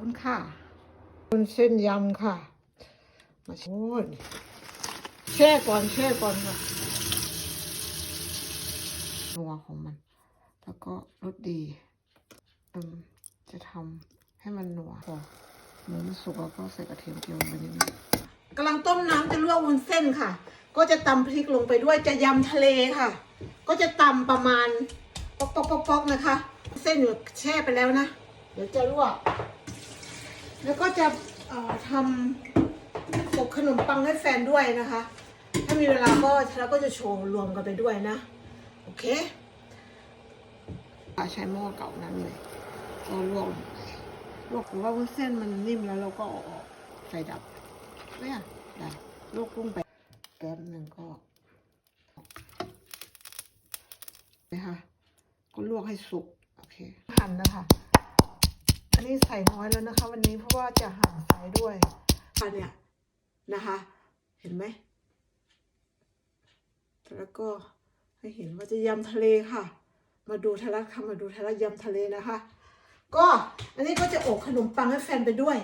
คุณค่ะคุณเส้นยำค่ะ มาโอ้ยแช่ก่อนแช่ก่อนค่ะนัวของมัน แล้วก็รสดีอืมจะทำให้มันนัวพอหมูมันสุกแล้วก็ใส่กระเทียมเจียวลงไปนิดนึงกำลังต้มน้ำจะลวกวุ้นเส้นค่ะ ก็จะตำพริกลงไปด้วยจะยำทะเลค่ะ ก็จะตำประมาณ ป๊อกป๊อกป๊อกป๊อกนะคะ เส้นอยู่แช่ไปแล้วนะ เดี๋ยวจะลวก แล้วก็จะเอ่อทำอบขนมปังให้แฟนด้วยนะคะ ถ้ามีเวลาก็แล้วก็จะโชว์รวมกันไปด้วยนะ โอเคใช้หม้อเก่านั้นเลยก็ลวกลงไปลวกผมว่าวุ้นเส้นมันนิ่มแล้วเราก็เอาออกไฟดับเนี่ยได้ลวกกุ้งไปแป๊บหนึ่งก็นะคะก็ลวกให้สุก โอเคหั่นนะคะอั นนี้ใส่น้อยแล้วนะคะ วันนี้เพราะว่าจะหั่นไฟด้วยอันเนี่ยนะคะ เห็นไหม แล้วก็ให้เห็นว่าจะยำทะเลค่ะ มาดูทะลักค่ะมาดูทะลักยำทะเลนะคะ ก็อันนี้ก็จะอบขนมปังให้แฟนไปด้วย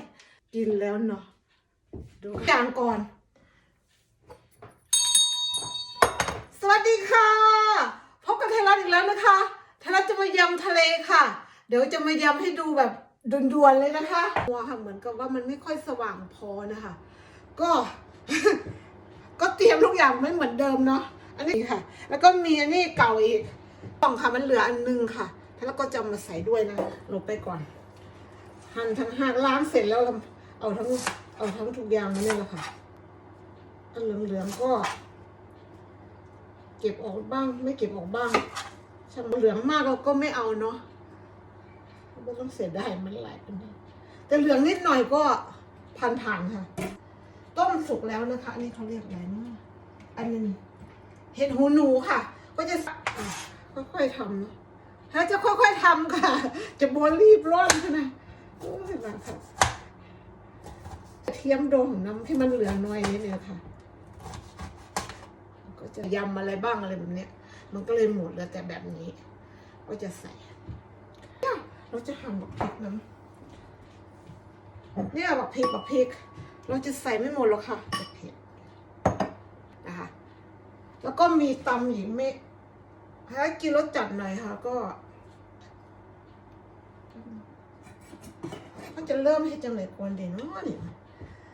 กินแล้วเนาะดูจางก่อน สวัสดีค่ะ พบกับไทยรัฐอีกแล้วนะคะไทยรัฐจะมายำทะเลค่ะ เดี๋ยวจะมายำให้ดูแบบ ด่วนๆเลยนะคะวัวค่ะเหมือนกับว่ามันไม่ค่อยสว่างพอนะคะ ก็ ก็เตรียมทุกอย่างไม่เหมือนเดิมเนาะอันนี้ค่ะ แล้วก็มีอันนี้เก่าอีกกล่องค่ะมันเหลืออันนึงค่ะ แล้วก็จะมาใส่ด้วยนะลงไปก่อน หั่นทั้งหักล้างเสร็จแล้วเราเอาทั้งเอาทั้งทุกอย่างมาเนี่ยแหละค่ะอันเหลืองๆก็ เก็บออกบ้าง ไม่เก็บออกบ้างช่างมันเหลืองมากเราก็ไม่เอาเนาะ ไม่ต้องเสียดายมันหลายเป็นไงแต่เหลืองนิดหน่อยก็ผ่านๆค่ะ ต้มสุกแล้วนะคะ อันนี้เขาเรียกอะไรเนาะอันนึงเห็ดหูหนูค่ะ ก็จะค่อยๆทำเนาะถ้าจะค่อยๆทำค่ะ จะบวรีบร้อนใช่ไหมโอ้ยมาค่ะกระเทียมดองน้ำที่มันเหลือน้อยนิดเนี่ยค่ะ ก็จะยำอะไรบ้างอะไรแบบเนี้ย มันก็เลยหมดเลือแต่แบบนี้ ก็จะใส่ เราจะหั่นบักพริกน้ำเนี่ยบักพริกบักพริก เราจะใส่ไม่หมดหรอกค่ะบักเผ็ดนะคะ แล้วก็มีตำหญิงเมฆถ้ากินรสจัดหน่อยค่ะ ก็ก็จะเริ่มให้จังเลยกวนเด่นน้อนี่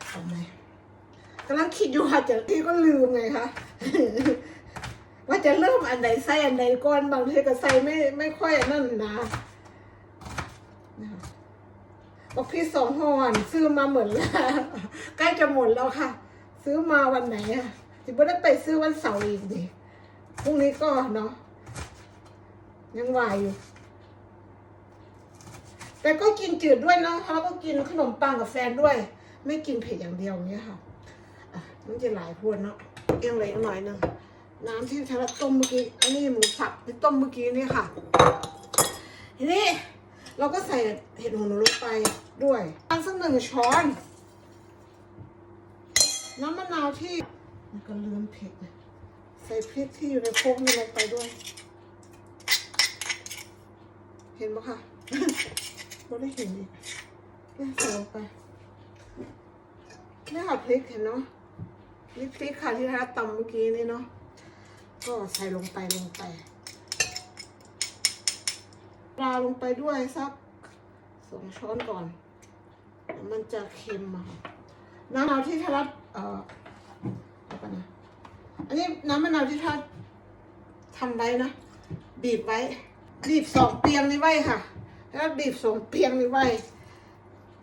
เอาไมกำลังคิดอยู่ค่ะจะที่ก็ลืมไงคะว่าจะเริ่มอันไหนใส่อันไหนก่อนบางทีก็ใส่ไม่ไม่ค่อยนั่นนะ นะคะบอกพี่สองหอนซื้อมาเหมือนแล้วใกล้จะหมดแล้วค่ะ ซื้อมาวันไหนอะจะไม่ได้ไปซื้อวันเสาร์อีกดิพรุ่งนี้ก็เนาะยังวายอยู่ แต่ก็กินจืดด้วยเนาะแล้วก็กินขนมปังกับแฟนด้วย ไม่กินเผ็ดอย่างเดียวอย่างเงี้ยค่ะมันจะหลายพวนเนาะเอียงเลยหน่อยหนึงน้ำที่ทาต้มเมื่อกี้อันนี้หมูสับที่ต้มเมื่อกี้นี่ค่ะทีนี้ เราก็ใส่เห็ดหูหนูลงไปด้วยประมาณสักหนึ่งช้อน น้ำมะนาวที่มันก็ลืมเผ็ดนะใส่พริกที่อยู่ในโคกนี่ลงไปด้วย เห็นปะคะไม่ได้เห็นอีกเนี่ยใส่ลงไปนี่ค่ะพริกเห็นเนาะนี่พริกค่ะที่เราตำเมื่อกี้นี่เนาะก็ใส่ลงไปลงไป ปลาลงไปด้วยสักสองช้อนก่อน มันจะเค็มน้ำมะนาวที่ทรัดเอ่อเดี๋ยวก่อนนะอันนี้น้ำมะนาวที่ทารัดทำไว้นะ บีบไว้ บีบสองเปียงนี่ไว้ค่ะ แล้วบีบสองเปียงนี่ไว้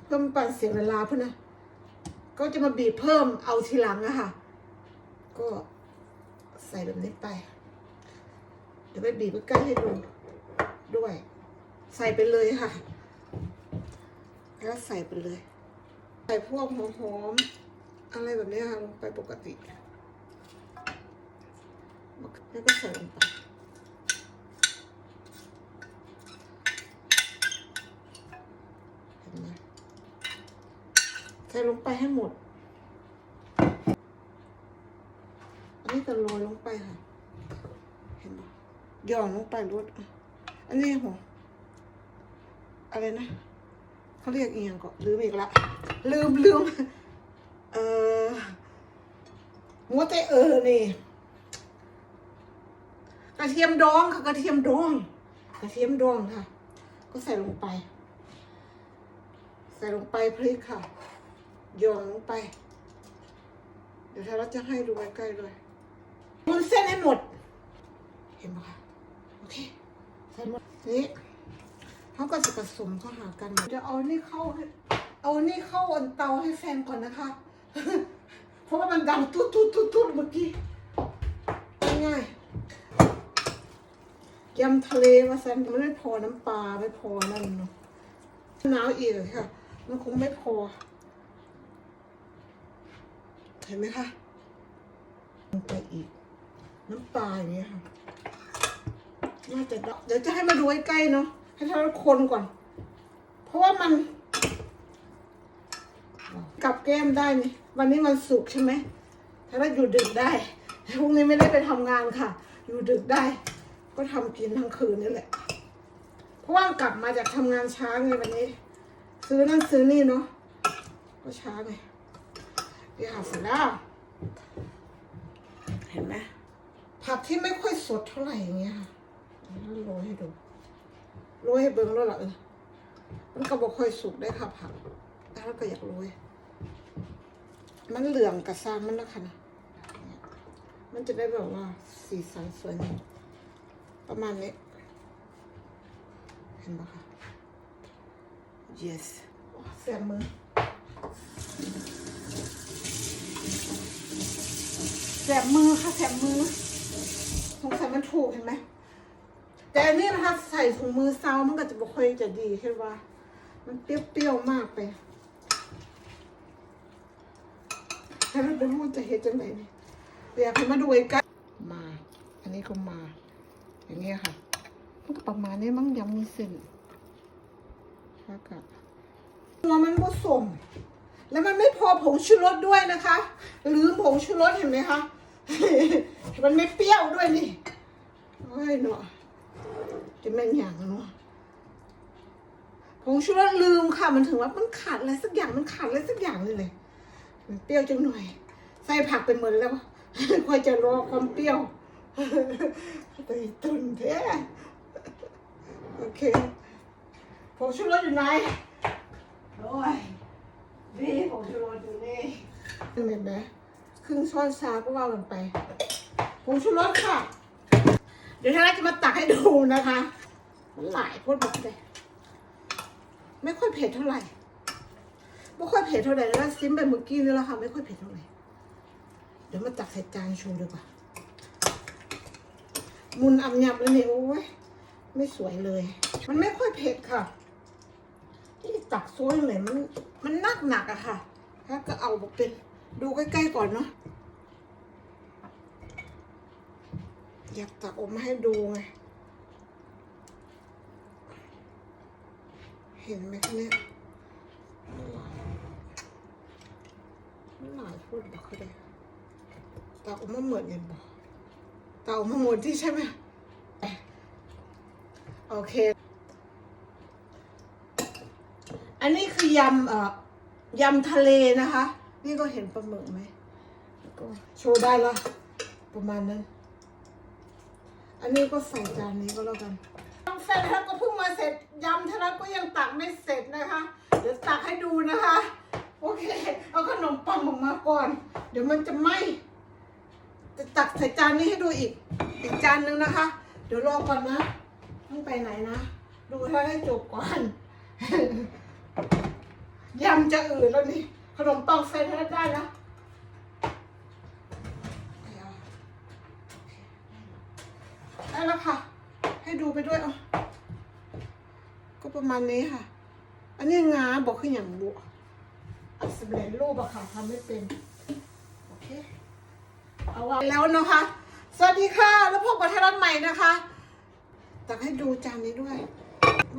เพื่อไมปั่นเสียเวลาเพื่อนนะ ก็จะมาบีบเพิ่มเอาทีหลังอะค่ะ ก็ใส่แบบนี้ไป เดี๋ยวไปบีบใกล้ให้ดูด้วย ใส่ไปเลยค่ะ แล้วใส่ไปเลย ใส่พวกหัวหอมอะไรแบบนี้ค่ะลงไปปกติ แล้วก็ใส่ลงไปเห็นไหมใส่ลงไปให้หมด อันนี้ก็โรยลงไปค่ะ เห็นไหมหย่อนลงไปรดอันนี้หัว อะไรนะเขาเรียกเอียงก็ลืมอีกละ ลืมลืมเออมัวแต่เออนี่กระเทียมดองค่ะกระเทียมดองกระเทียมดองค่ะ ก็ใส่ลงไป ใส่ลงไปพริกค่ะโยนลงไป เดี๋ยวถ้าเราจะให้ดูใกล้ๆเลยมุนเส้นให้หมด เห็นไหมคะโอเคใส่หมดนี่ เขาก็จะผสมเข้าหากันจะเอานี่เข้าให้เอานี่เข้าอันเตาให้แฟนก่อนนะคะ เพราะว่ามันดังตุ๊ดตุ๊ดตุ๊ดตุ๊ดเมื่อกี้ง่ายยำทะเลมาแซมมันไม่พอน้ำปลาไม่พอนั่นเนาะหนาวอีกค่ะ มันคงไม่พอ เห็นไหมคะลงไปอีก น้ำปลาอย่างเงี้ยค่ะ น่าจะได้เดี๋ยวจะให้มาดูใกล้เนาะ ให้ท่านคนก่อน เพราะว่ามันกับแก้มได้นี่วันนี้วันศุกร์ใช่ไหมถ้าเราอยู่ดึกได้พรุ่งนี้ไม่ได้ไปทำงานค่ะ อยู่ดึกได้ ก็ทำกินทั้งคืนนี่แหละ เพราะว่ากลับมาจากทำงานช้าไงวันนี้ ซื้อนั่นซื้อนี่เนาะก็ช้าไงเดี๋ยวหาเสร็จแล้วเห็นไหมผักที่ไม่ค่อยสดเท่าไหร่อย่างเงี้ยค่ะแล้วโรยให้ดู โรยให้เบิ้งแล้วล่ะเออมันก็บอกค่อยสุกได้ค่ะผักแล้วก็อยากโรยมันเหลืองกระซางมันนะคะนะมันจะได้แบบว่าสีสันสวยงามประมาณนี้ เห็นปะคะ yes แสบมือแสบมือค่ะแสบมือสงสัยมันถูกเห็นไหม แต่อันนี้นะคะใส่ถุงมือเซามันก็จะบ่ค่อยจะดีใช่ว่า มันเปรี้ยวๆมากไปถ้าเราเป็นมันจะเห็นจังไหนนี่อยากให้มาดูใกล้มา อันนี้ก็มา อย่างเงี้ยค่ะมันก็ประมาณนี้มั้งยังมีเส้นแล้วก็หัวมันผสมแล้วมันไม่พอผงชูรสด้วยนะคะลืมผงชูรสเห็นไหมคะ มันไม่เปรี้ยวด้วยนี่โอ้ยเนาะ จะแม่นอย่างเนาะผงชูรสลืมค่ะ มันถึงว่ามันขาดอะไรสักอย่างมันขาดอะไรสักอย่างเลยเลยมันเปรี้ยวจังหน่อยใส่ผักไปหมดแล้วค่อยจะรอความเปรี้ยวตีตุนแท้โอเคผงชูรสอยู่ไหนโอ้ยนี่ผมชูรสอยู่นี่เห็นไหมครึ่งช้อนชาก็ว่ากันไปผงชูรสค่ะ เดี๋ยวท่านจะมาตักให้ดูนะคะมันหลายพดแบบเลย ไม่ค่อยเผ็ดเท่าไหร่ไม่ค่อยเผ็ดเท่าไหร่แล้วซิมไปเมื่อกี้นี่แหละค่ะไม่ค่อยเผ็ดเท่าไหร่เดี๋ยวมาตักใส่จานโชว์ดีกว่า มุนอับยับแล้วเนี่ยโอ้ยไม่สวยเลย มันไม่ค่อยเผ็ดค่ะ ที่ตักโซ่เลยมัน มันนักหนักอะค่ะ ถ้าก็เอาบอกเป็นดูใกล้ๆก่อนเนาะ อยากตักออกมาให้ดูไง เห็นไหมคะเนี่ยมันหลายมันหลายพูดบอกเขาเลยตักออกมาเหมือนกันบอกตักออกมาหมดที่ใช่ไหมโอเค อันนี้คือยำเอ่อยำทะเลนะคะ นี่ก็เห็นปลาหมึกไหม โชว์ได้ละประมาณนั้น อันนี้ก็ใส่จานนี้ก็แล้วกันเสร็จแล้วก็เพิ่งมาเสร็จยำทะเลก็ยังตักไม่เสร็จนะคะ เดี๋ยวตักให้ดูนะคะ โอเค เอาขนมปังออกมาก่อน เดี๋ยวมันจะไหมจะตักใส่จานนี้ให้ดูอีก อีกจานหนึ่งนะคะ เดี๋ยวรอก่อนนะต้องไปไหนนะ ดูถ้าให้จบก่อนยำจะอืดแล้วนี่ ขนมปังใส่ให้ได้แล้วได้แล้วค่ะ ให้ ดูไปด้วยอะก็ประมาณนี้ค่ะ อันนี้งาบอกขึ้นอย่างบุอัดสำเร็จรูปอะค่ะทำไม่เป็น โอเค เอาไว้แล้วนะคะ สวัสดีค่ะ แล้วพบกับไทยรัฐใหม่นะคะตักให้ดูจานนี้ด้วย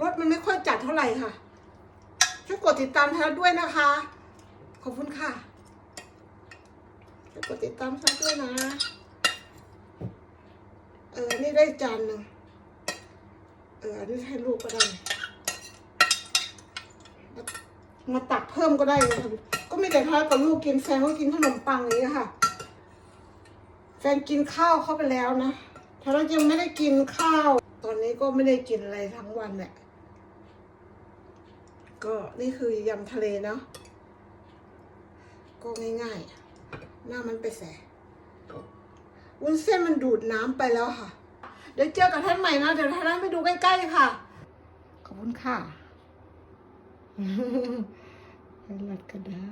รสมันไม่ค่อยจัดเท่าไหร่ค่ะ ช่วยกดติดตามไทยรัฐด้วยนะคะ ขอบคุณค่ะช่วยกดติดตามไทยรัฐด้วยนะ เออ นี่ได้จานหนึ่ง เอออันนี้ให้ลูกก็ได้ มาตักเพิ่มก็ได้นะคะก็มีแต่ทอดกับลูกกินแฟนก็กินขนมปังอย่างนี้ค่ะ แฟนกินข้าวเข้าไปแล้วนะถ้าเรายังไม่ได้กินข้าว ตอนนี้ก็ไม่ได้กินอะไรทั้งวันแหละก็นี่คือยำทะเลเนาะก็ง่ายๆหน้ามันไปแสวุ้นเส้นมันดูดน้ำไปแล้วค่ะ เดี๋ยวเจอกับท่านใหม่นะ เดี๋ยวท่านไปดูใกล้ๆค่ะ ขอบคุณค่ะให้รัดก็ได้